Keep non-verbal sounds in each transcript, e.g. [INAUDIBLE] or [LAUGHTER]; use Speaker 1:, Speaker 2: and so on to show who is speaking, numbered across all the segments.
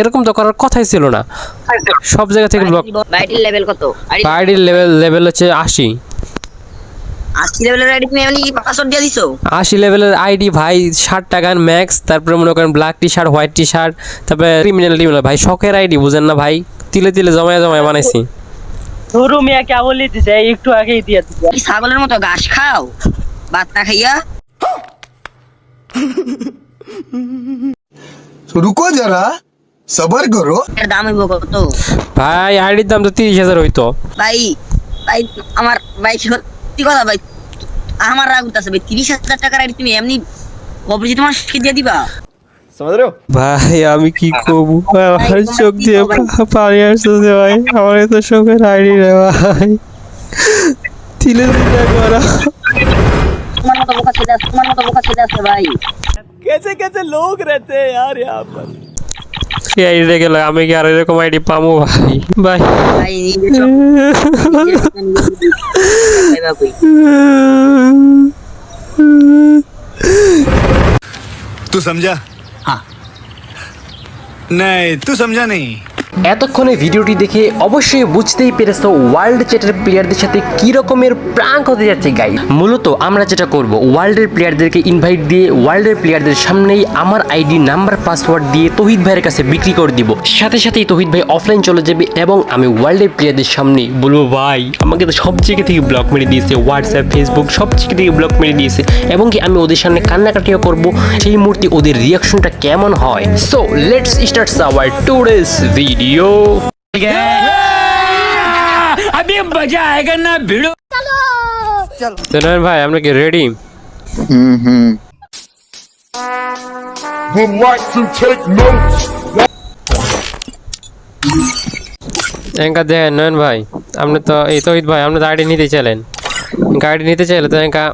Speaker 1: এরকম তো করার কথাই ছিল না। সব জায়গা থেকে ব্লক
Speaker 2: বাইডি লেভেল কত?
Speaker 1: বাইডি লেভেল লেভেল হচ্ছে আশি।
Speaker 2: আশি লেভেলের আইডি
Speaker 1: ভাই ষাট ম্যাক্স তারপরে মনে করেন black T shirt white T shirt তারপরে ক্রিমিনাল টিমিনাল। ভাই শখের আইডি বুঝেন না ভাই। তিলে তিলে জমায় জমায় বানাইছি।
Speaker 3: ধরু মিয়া কে বলি দিছে একটু আগেই দিয়ে দিছে
Speaker 2: ছাগলের মতো ঘাস খাও ভাত না খাইয়া। [LAUGHS]
Speaker 4: রুকো যারা। सबर करो
Speaker 2: এর দাম হইব কত
Speaker 1: ভাই আইডির দাম তো তিরিশ হাজার হইতো
Speaker 2: ভাই ভাই আমার ভাই সত্যি কথা ভাই আমার রাগ উঠতেছে ভাই তিরিশ হাজার টাকার আইডি তুমি এমনি অপরিচিত মানুষকে দিয়ে দিবা
Speaker 1: ভাই আমি কি করবো আমার চোখ দিয়ে পা- পানি আসতেছে ভাই আমার এত শখের আইডি রে ভাই তিলে তিলে করা
Speaker 2: তোমার মতো বোকা ছেলে আছে তোমার মতো বোকা ছেলে আছে ভাই
Speaker 3: कैसे कैसे लोग रहते हैं यार यहाँ पर
Speaker 1: এই আইডি গেল আমি কি আর এরকম আইডি পাবো ভাই ভাই
Speaker 2: ভাই নিজের চোখ- নিজের চোখে নিজে দেখি। ভাই বাবুই।
Speaker 5: तू समझा हाँ नहीं तू समझा नहीं
Speaker 1: এতক্ষণে ভিডিওটি দেখে অবশ্যই বুঝতেই পেরেছ ওয়ার্ল্ড চ্যাটের প্লেয়ারদের সাথে কি রকমের প্রাঙ্ক হতে যাচ্ছে গাই মূলত আমরা যেটা করব ওয়ার্ল্ডের প্লেয়ারদেরকে ইনভাইট দিয়ে ওয়ার্ল্ডের প্লেয়ারদের সামনেই আমার আইডি নাম্বার পাসওয়ার্ড দিয়ে তহিদ ভাইয়ের কাছে বিক্রি করে দিব। সাথে সাথেই তহিদ ভাই অফলাইন চলে যাবে এবং আমি ওয়ার্ল্ডের প্লেয়ারদের সামনে বলব, ভাই, আমাকে তো সব জায়গা থেকে ব্লক মেরে দিয়েছে হোয়াটসঅ্যাপ ফেসবুক সব জায়গা থেকে ব্লক মেরে দিয়েছে। এবং কি আমি ওদের সামনে কান্নাকাটিও করব, সেই মুহূর্তে ওদের রিয়াকশনটা কেমন হয়? So let's start our today's video
Speaker 3: अभी मजा आएगा ना भिड़ो
Speaker 1: তেনয় ভাই আমরা কি ready
Speaker 4: hmm hmm
Speaker 6: would like to take notes.
Speaker 1: এঙ্কা দেখেন নয়ন ভাই আপনি তো এই তহিদ ভাই আপনি তো আইডি নিতে চাইলেন গাড়ি নিতে চাইলে তো এঙ্কা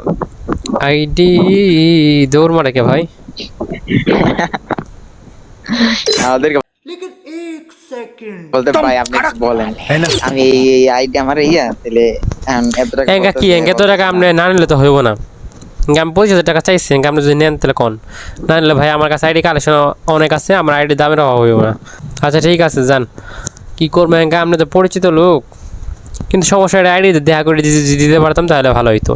Speaker 1: আইডি দৌড় মারে কে ভাই
Speaker 7: আমাদেরকে বলতে ভাই আপনি বলেন। আমি এই আইডি আমার ইয়া তাহলে এখন এত টাকা
Speaker 1: এঙ্কা কি এঙ্কা তো টাকা আপনি না নিলে তো হইব না। আমি পঁচিশ হাজার টাকা চাইছি আপনি যদি নেন তাহলে কোন? না নিলে ভাই আমার কাছে আইডি কালেকশন অনেক আছে আমার আইডি দামের অভাব হইব না। আচ্ছা ঠিক আছে যান। কি করব? এঙ্কা আপনি তো পরিচিত লোক। কিন্তু সমস্যা আইডি দেখা করে দিতে পারতাম তাহলে ভালো হইতো।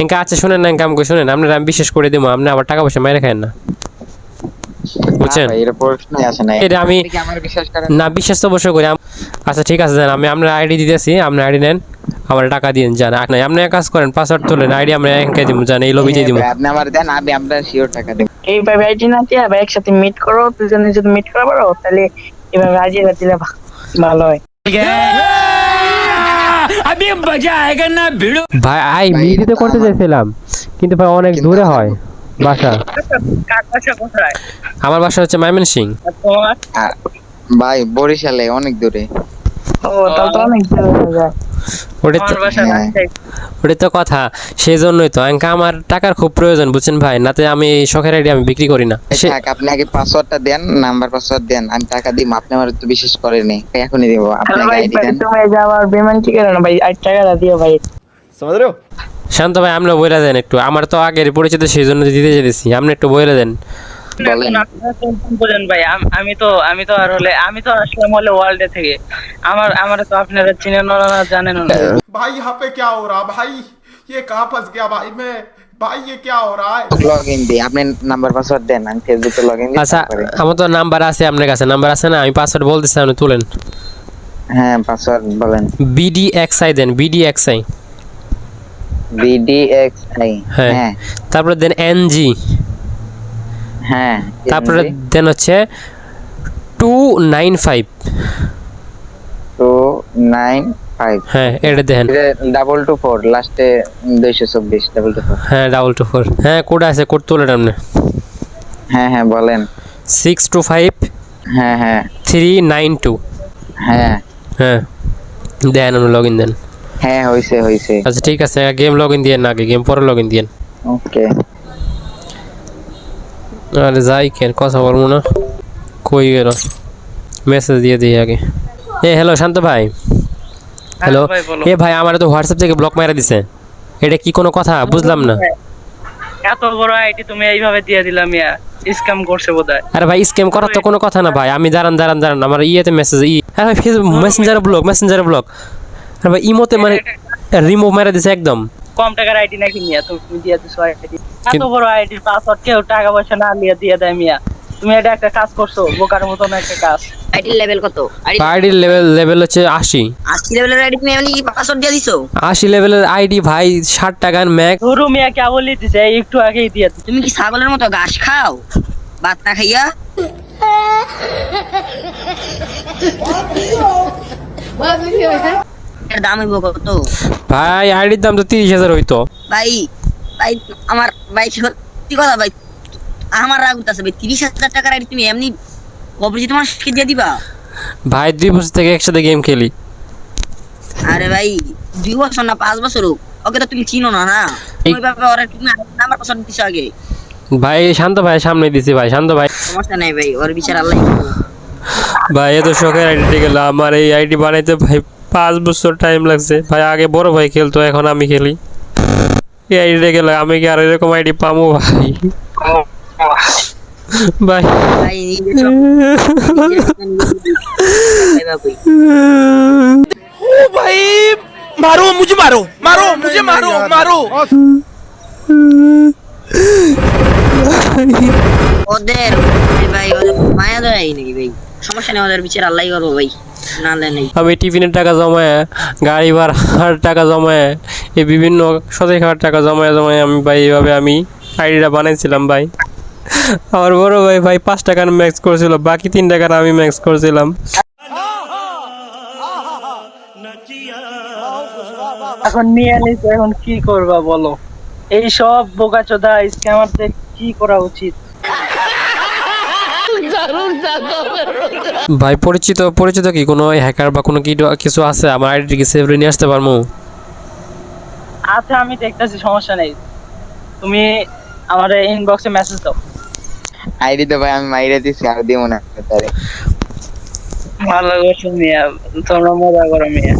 Speaker 1: এঙ্কা আচ্ছা শুনেন না এঙ্কা আমাকে শুনেন। আপনার আমি বিশেষ করে দিব আপনি আবার টাকা পয়সা মেরে খান না
Speaker 7: না।
Speaker 1: বুঝছেন?
Speaker 7: এটা
Speaker 1: আমি না বিশ্বাস তো অবশ্যই করি। আচ্ছা ঠিক আছে জান আমি আপনার আইডি দিতেছি আপনার আইডি নেন আমার টাকা দিন জান নাই আপনি এক কাজ করেন পাসওয়ার্ড তুলেন আইডি আমরা দিব এই লবিতে দিব
Speaker 7: আপনি আমার দেন আমি সিওর টাকা দেব
Speaker 3: এই ভাই আইডি না দিয়ে একসাথে মিট করো দুজনে যদি মিট করা পারো তাহলে আইডি দিলে ভালো হয়। আমি না ভিড়।
Speaker 1: ভাই আই মিট করতে চাইছিলাম কিন্তু ভাই অনেক দূরে হয়। বাসা?
Speaker 3: কাকাশা কোথায়
Speaker 1: আমার বাসা হচ্ছে ময়মনসিং
Speaker 7: ভাই বরিশালে অনেক দূরে।
Speaker 3: ও তাহলে তো অনেক দূরে
Speaker 1: ওটা তো
Speaker 3: আমার বাসা
Speaker 7: হ্যাঁ।
Speaker 1: ওটা তো কথা সেই জন্যই তো আমার টাকার খুব প্রয়োজন বুঝছেন ভাই? নাতে আমি শখের আইডি আমি বিক্রি করি না।
Speaker 7: আপনি আগে পাসওয়ার্ডটা দেন নাম্বার পাসওয়ার্ড দেন আমি টাকা দিব আপনি আমার তো বিশ্বাস করেনি এখনই দেব।
Speaker 3: হ্যালো
Speaker 7: আপনাকে
Speaker 3: ভাই
Speaker 7: আইডি দেন।
Speaker 3: তুমি যাওয়ার বিমান টিকিট না ভাই? আট টাকা দিও ভাই।
Speaker 1: শান্ত ভাই আপনি বইলা দেন একটু আমার তো আগের পরিচিত সেই জন্য দিতে চাইতেছি আপনি একটু বইলা দেন
Speaker 7: বলেন
Speaker 3: আপনারা তো বুঝেন ভাই আম- আমি তো আমি তো আর হলে আমি তো আসলাম হলে ওয়ার্ল্ডে থেকে আমার আমার তো আপনারা চিনেন না জানেন না
Speaker 6: भाई यहाँ पे क्या हो रहा भाई ये कहाँ फंस गया भाई मैं भाई ये क्या हो रहा है
Speaker 7: লগ ইন দিই আপনি নাম্বার পাসওয়ার্ড দেন আমি ফেসবুকে লগ ইন দিই
Speaker 1: আচ্ছা
Speaker 7: তারপরে।
Speaker 1: আমার তো নাম্বার আছে আপনার কাছে নাম্বার আছে না আমি পাসওয়ার্ড বলতেছি আপনি তুলেন
Speaker 7: হ্যাঁ পাসওয়ার্ড বলেন
Speaker 1: BD XI then BD XI
Speaker 7: BDX I
Speaker 1: হ্যাঁ।
Speaker 7: হ্যাঁ।
Speaker 1: তারপরে দেন এনজি
Speaker 7: হ্যাঁ
Speaker 1: তারপরে দেন হচ্ছে two nine five
Speaker 7: two nine five
Speaker 1: হ্যাঁ এটা দেখেন।
Speaker 7: ডাবল টু ফোর লাস্টে দুইশো চব্বিশ ডাবল টু ফোর
Speaker 1: হ্যাঁ ডাবল টু ফোর হ্যাঁ কোড আছে কোড তুলেন আপনি।
Speaker 7: হ্যাঁ হ্যাঁ বলেন।
Speaker 1: সিক্স টু ফাইভ
Speaker 7: হ্যাঁ হ্যাঁ।
Speaker 1: থ্রি নাইন টু
Speaker 7: হ্যাঁ।
Speaker 1: হ্যাঁ। দেন আপনি লগ ইন দেন।
Speaker 7: হ্যাঁ হইছে হইছে।
Speaker 1: আচ্ছা ঠিক আছে গেম লগ ইন দিয়ে না আগে গেম পরে লগ ইন দিয়ে
Speaker 7: ওকে।
Speaker 1: আরে যাই কেন কথা বলব না। কই গেল? মেসেজ দিয়ে দিই আগে। এ হ্যালো শান্ত ভাই। হ্যালো এ ভাই আমার তো হোয়াটসঅ্যাপ থেকে ব্লক মারা দিছে। এটা কি কোনো কথা? বুঝলাম না।
Speaker 3: এত বড় আইডি তুমি এইভাবে দিয়ে দিলাম ইয়া স্ক্যাম করছে বোধহয়।
Speaker 1: আরে ভাই স্ক্যাম করার তো কোনো কথা না ভাই। আমি দাঁড়ান দাঁড়ান দাঁড়ান। আমার ইয়েতে মেসেজ ই আরে ভাই Facebook messenger block messenger block আরে ভাই ইমোতে মানে রিমুভ মেরে দিছে একদম।
Speaker 3: কম টাকার আইডি নাকি মিয়া? তুমি দিয়ে দিছো আইডি। এত বড় আইডির পাসওয়ার্ড কেউ টাকা পয়সা না নিয়ে দিয়ে দেয় মিয়া। তুমি এটা একটা কাজ করছ বোকার মতন একটা কাজ।
Speaker 2: আইডির লেভেল কত? আইডি
Speaker 1: আইডির লেভেল লেভেল হচ্ছে আশি।
Speaker 2: আশি লেভেলের আইডি তুমি এমনি পাসওয়ার্ড দিয়ে দিছো?
Speaker 1: আশি লেভেলের আইডি ভাই ষাট টাকার ম্যাক।
Speaker 3: ধরু মিয়া কেবলই দিছে এই একটু আগেই দিয়ে দিছে।
Speaker 2: তুমি কি ছাগলের মতো ঘাস খাও? ভাত না খাইয়া? [LAUGHS] এর দাম হইব কত?
Speaker 1: ভাই আইডির দাম তো তিরিশ হাজার হইতো।
Speaker 2: ভাই ভাই আমার ভাই সত্যি কথা ভাই আমার রাগ উঠতেছে ভাই তিরিশ হাজার টাকার আইডি তুমি এমনি অপরিচিত মানুষকে দিয়ে দিবা?
Speaker 1: ভাই দুই বছর থেকে একসাথে গেম খেলি।
Speaker 2: আরে ভাই দুই বছর না পাঁচ বছর হোক ওকে তো তুমি চিনো না না? ওইভাবে ওরা তুমি নাম্বার পছন্দ দিছো আগে।
Speaker 1: ভাই শান্ত ভাই সামনে দিছি ভাই শান্ত ভাই।
Speaker 2: সমস্যা নাই ভাই ওর বিচার আল্লাহ
Speaker 1: ভাই এত শখের আইডিটা গেল আমার এই আইডি বানাইতে ভাই পাঁচ বছর টাইম লাগছে ভাই আগে বড় ভাই খেলতো এখন আমি খেলি এই আইডিটা গেলে আমি কি আর এরকম আইডি পাবো ভাই ভাই
Speaker 2: ভাই নিজে সব- নিজে সব নিজে ভাই বাবুই।
Speaker 5: मारो मुझे मारो मारो मुझे मारो मारो
Speaker 2: ওদের ভাই ওদের মায়া দেয় নাকি ভাই? সমস্যা নেই ওদের বিচার আল্লাহ করব ভাই।
Speaker 1: আমি টিফিনের টাকা জমায় গাড়ি ভাড়ার টাকা জমায় এই বিভিন্ন সদাই খাওয়ার টাকা জমায় জমায় আমি ভাই এইভাবে আমি আইডিটা বানাইছিলাম ভাই। আমার বড় ভাই ভাই পাঁচ টাকার ম্যাক্স করেছিল বাকি তিন টাকার আমি ম্যাক্স করেছিলাম।
Speaker 3: এখন নিয়ে নিছে এখন কি করবা বলো? এই সব বোকাচোদা স্ক্যামারদের কি করা উচিত?
Speaker 1: ভাই পরিচিত পরিচিত কি? কোনো হ্যাকার বা কোনো কি কিছু আছে? আমার আইডি কি সেভ নিয়ে আসতে পারব
Speaker 3: আচ্ছা আমি দেখতেছি সমস্যা নেই। তুমি আমার ইনবক্সে মেসেজ দাও।
Speaker 7: আইডি তো ভাই আমি মাইরে দিছি আর দিব না। তারে
Speaker 3: ভালো করছ মিয়া। তোমরা মজা করো মিয়া।